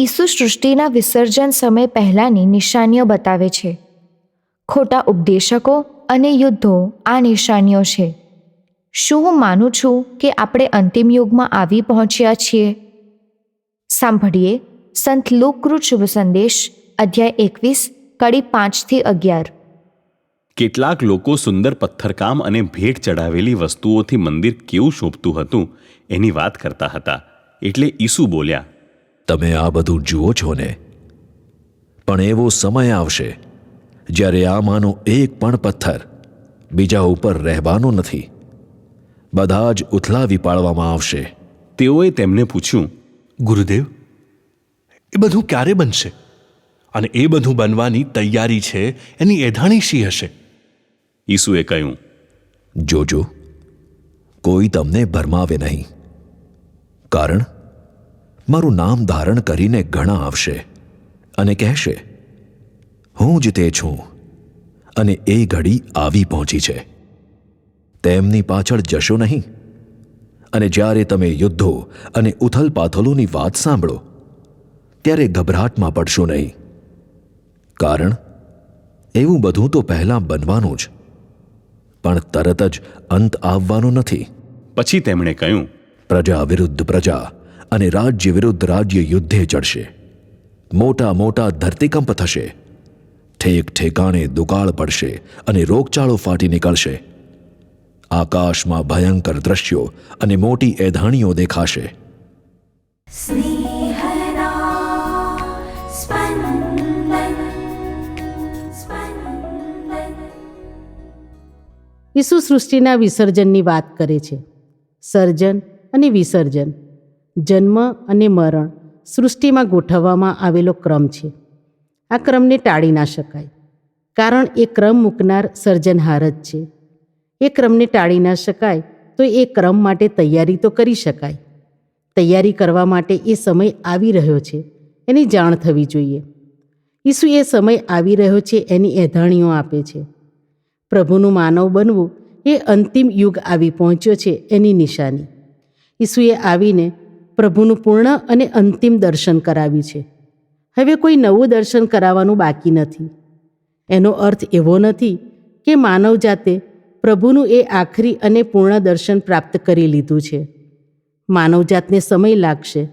ઈસુ સૃષ્ટિના વિસર્જન સમય પહેલાંની નિશાનીઓ બતાવે છે. ખોટા ઉપદેશકો અને યુદ્ધો આ નિશાનીઓ છે. શું હું માનું છું કે આપણે અંતિમ યુગમાં આવી પહોંચ્યા છીએ? સાંભળીએ સંત લોકકૃત શુભ સંદેશ, અધ્યાય એકવીસ, કડી પાંચથી અગિયાર. કેટલાક લોકો સુંદર પથ્થરકામ અને ભેટ ચડાવેલી વસ્તુઓથી મંદિર કેવું શોભતું હતું એની વાત કરતા હતા. એટલે ઈસુ બોલ્યા તમે આ બધું જુઓ છો ને? પણ એવો સમય આવશે જ્યારે આમાંનો એક પણ પથ્થર બીજા ઉપર રહેવાનો નથી. બધા જ ઉથલાવી પાડવામાં આવશે. તેઓએ તેમને પૂછ્યું ગુરુદેવ એ બધું ક્યારે બનશે? અને એ બધું બનવાની તૈયારી છે એની એધાણી શી હશે? ઈસુએ કહ્યું જોજો કોઈ તમને ભરમાવે નહીં. કારણ મારું નામ ધારણ કરીને ઘણા આવશે અને કહેશે હું જ તે છું. અને એ ઘડી આવી પહોંચી છે. તેમની પાછળ જશો નહીં. અને જ્યારે તમે યુદ્ધો અને ઉથલપાથલોની વાત સાંભળો ત્યારે ગભરાટમાં પડશો નહીં. કારણ એવું બધું તો પહેલાં બનવાનું જ. પણ તરત જ અંત આવવાનો નથી. પછી તેમણે કહ્યું પ્રજા વિરુદ્ધ પ્રજા અને રાજ્ય વિરુદ્ધ રાજ્ય યુદ્ધે ચડશે મોટા મોટા ધરતીકંપ થશે. ઠેક ઠેકાણે દુકાળ પડશે અને રોગચાળો ફાટી નીકળશે. આકાશમાં ભયંકર દ્રશ્યો અને મોટી એધાણીઓ દેખાશે. ઈસુ સૃષ્ટિના વિસર્જનની વાત કરે છે. સર્જન અને વિસર્જન. જન્મ અને મરણ સૃષ્ટિમાં ગોઠવવામાં આવેલો ક્રમ છે. આ ક્રમને ટાળી ના શકાય, કારણ એ ક્રમ મૂકનાર સર્જનહાર જ છે. એ ક્રમને ટાળી ના શકાય તો એ ક્રમ માટે તૈયારી તો કરી શકાય. તૈયારી કરવા માટે એ સમય આવી રહ્યો છે, એની જાણ થવી જોઈએ. ઈસુ એ સમય આવી રહ્યો છે, એની એધાણીઓ આપે છે. પ્રભુનું માનવ બનવું એ અંતિમ યુગ આવી પહોંચ્યો છે, એની નિશાની. ઈસુએ આવીને પ્રભુનું પૂર્ણ અને અંતિમ દર્શન કરાવ્યું છે. હવે કોઈ નવું દર્શન કરાવવાનું બાકી નથી. એનો અર્થ એવો નથી કે માનવ જાતે પ્રભુનું એ આખરી અને પૂર્ણ દર્શન પ્રાપ્ત કરી લીધું છે. માનવજાતને સમય લાગશે.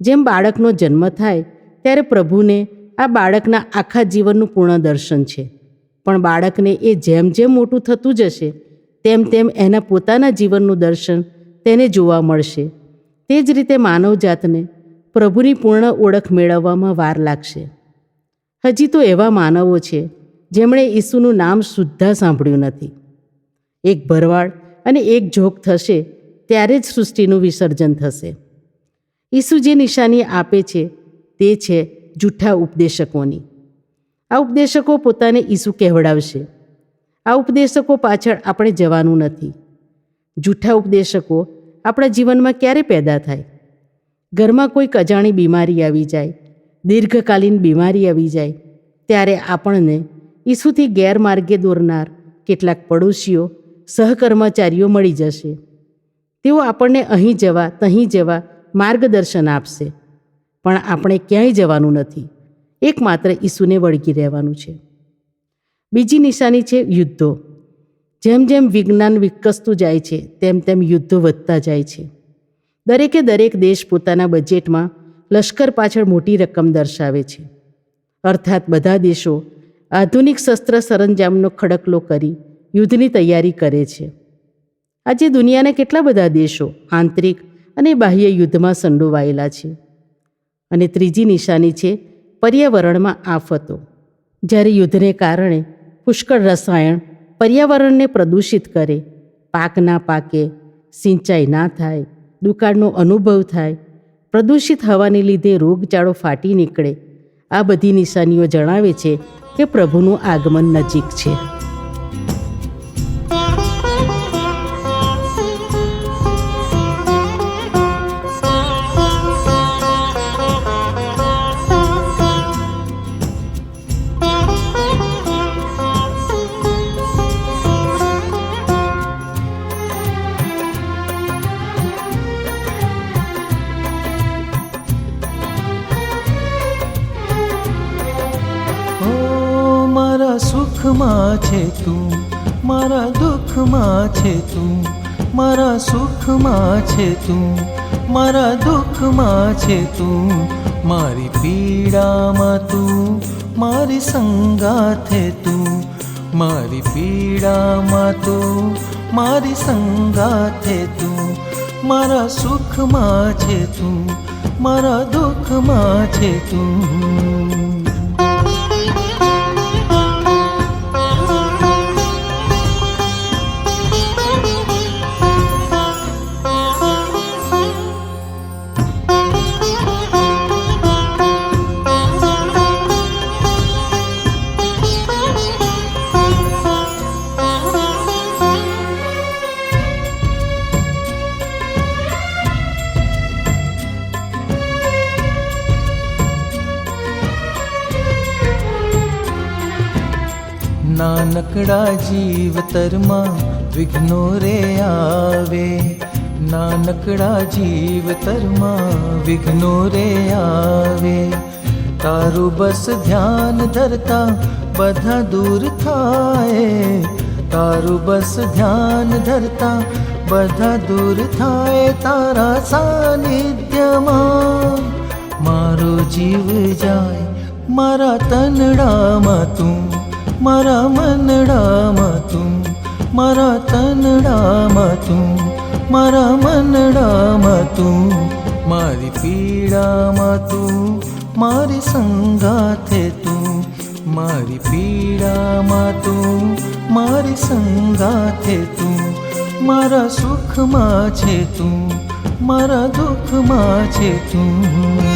જેમ બાળકનો જન્મ થાય, ત્યારે પ્રભુને આ બાળકના આખા જીવનનું પૂર્ણ દર્શન છે. પણ બાળકને એ જેમ જેમ મોટું થતું જશે, તેમ તેમ એના પોતાના જીવનનું દર્શન તેને જોવા મળશે. તે જ રીતે માનવજાતને પ્રભુની પૂર્ણ ઓળખ મેળવવામાં વાર લાગશે. હજી તો એવા માનવો છે, જેમણે ઈસુનું નામ સુદ્ધા સાંભળ્યું નથી. એક ભરવાડ અને એક જોગ થશે, ત્યારે જ સૃષ્ટિનું વિસર્જન થશે. ઈસુ જે નિશાની આપે છે, તે છે જૂઠા ઉપદેશકોની. આ ઉપદેશકો પોતાને ઈસુ કહેવડાવશે. આ ઉપદેશકો પાછળ આપણે જવાનું નથી. જૂઠા ઉપદેશકો આપણા જીવનમાં ક્યારે પેદા થાય? ઘરમાં કોઈક અજાણી બીમારી આવી જાય, દીર્ઘકાલીન બીમારી આવી જાય, ત્યારે આપણને ઈસુથી ગેરમાર્ગે દોરનાર કેટલાક પડોશીઓ, સહકર્મચારીઓ મળી જશે. તેઓ આપણને અહીં જવા, તહીં જવા માર્ગદર્શન આપશે. પણ આપણે ક્યાંય જવાનું નથી. એકમાત્ર ઈસુને વળગી રહેવાનું છે. બીજી નિશાની છે યુદ્ધો. જેમ જેમ વિજ્ઞાન વિકસતું જાય છે, તેમ તેમ યુદ્ધો વધતા જાય છે. દરેકે દરેક દેશ પોતાના બજેટમાં લશ્કર પાછળ મોટી રકમ દર્શાવે છે. અર્થાત બધા દેશો આધુનિક શસ્ત્ર સરંજામનો ખડકલો કરી યુદ્ધની તૈયારી કરે છે. આજે દુનિયાના કેટલા બધા દેશો આંતરિક અને બાહ્ય યુદ્ધમાં સંડોવાયેલા છે. અને ત્રીજી નિશાની છે પર્યાવરણમાં આફતો. જ્યારે યુદ્ધને કારણે પુષ્કળ રસાયણ પર્યાવરણને પ્રદૂષિત કરે. પાક ના પાકે, સિંચાઈ ના થાય, દુકાળનો અનુભવ થાય. પ્રદૂષિત હવાને લીધે રોગચાળો ફાટી નીકળે. આ બધી નિશાનીઓ જણાવે છે કે પ્રભુનું આગમન નજીક છે. સુખમાં છે તું, મારા દુઃખમાં છે તું, મારા સુખમાં છે તું, મારા દુઃખમાં છે તું, મારી પીડામાં તું, મારી સંગાથે તું, મારી પીડામાં તું, મારી સંગાથે તું, મારા સુખમાં છે તું, મારા દુઃખમાં છે તું. નાનકડા જીવતરમાં વિઘ્નો રે આવે. નાનકડા જીવતરમાં વિઘ્નો રે આવે. તારું બસ ધ્યાન ધરતા બધા દૂર થાય. તારું બસ ધ્યાન ધરતા બધા દૂર થાય તારા સાનિધ્યમાં. મારો જીવ જાય મારા તનડામાં તું મારા મનડામાં તું, મારા તનડામાં તું, મારા મનડામાં તું, મારી પીડામાં તું, મારી સંગાથે તું, મારી પીડામાં તું, મારી સંગાથે તું, મારા સુખમાં છે તું, મારા દુઃખમાં છે તું.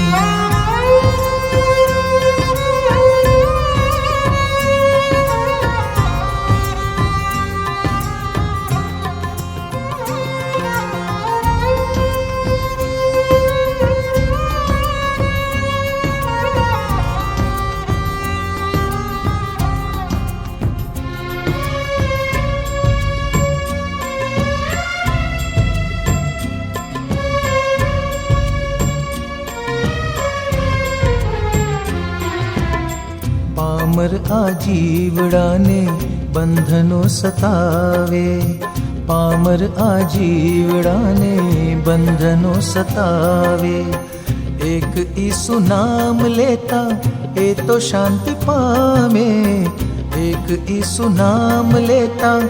પામર આ જીવડાને બંધનો સતાવે પામર આ જીવડાને બંધનો સતાવે એક ઈસુ નામ લેતા એ તો શાંતિ પામે એક ઈસુ નામ લેતા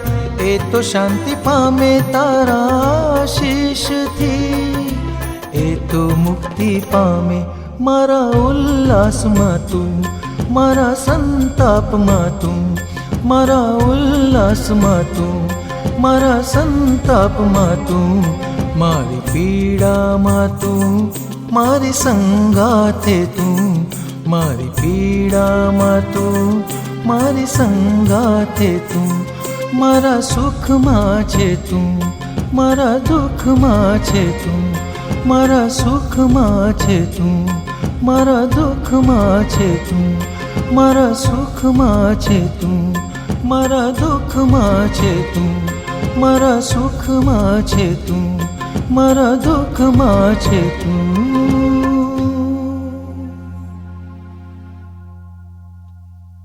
એ તો શાંતિ પામે તારા આશીષથી એ તો મુક્તિ પામે મારા ઉલ્લાસમાં તું મારા સંતાપમાં તું, મારા ઉલ્લાસમાં તું, મારા સંતાપમાં તું, મારી પીડામાં તું, મારી સંગાથે તું, મારી પીડામાં તું, મારી સંગાથે તું, મારા સુખમાં છે તું, મારા દુઃખમાં છે તું, મારા સુખમાં છે તું. મારા દુઃખમાં છે તું, મારા સુખમાં છે તું, મારા દુઃખમાં છે તું, મારા સુખમાં છે તું, મારા દુઃખમાં છે તું.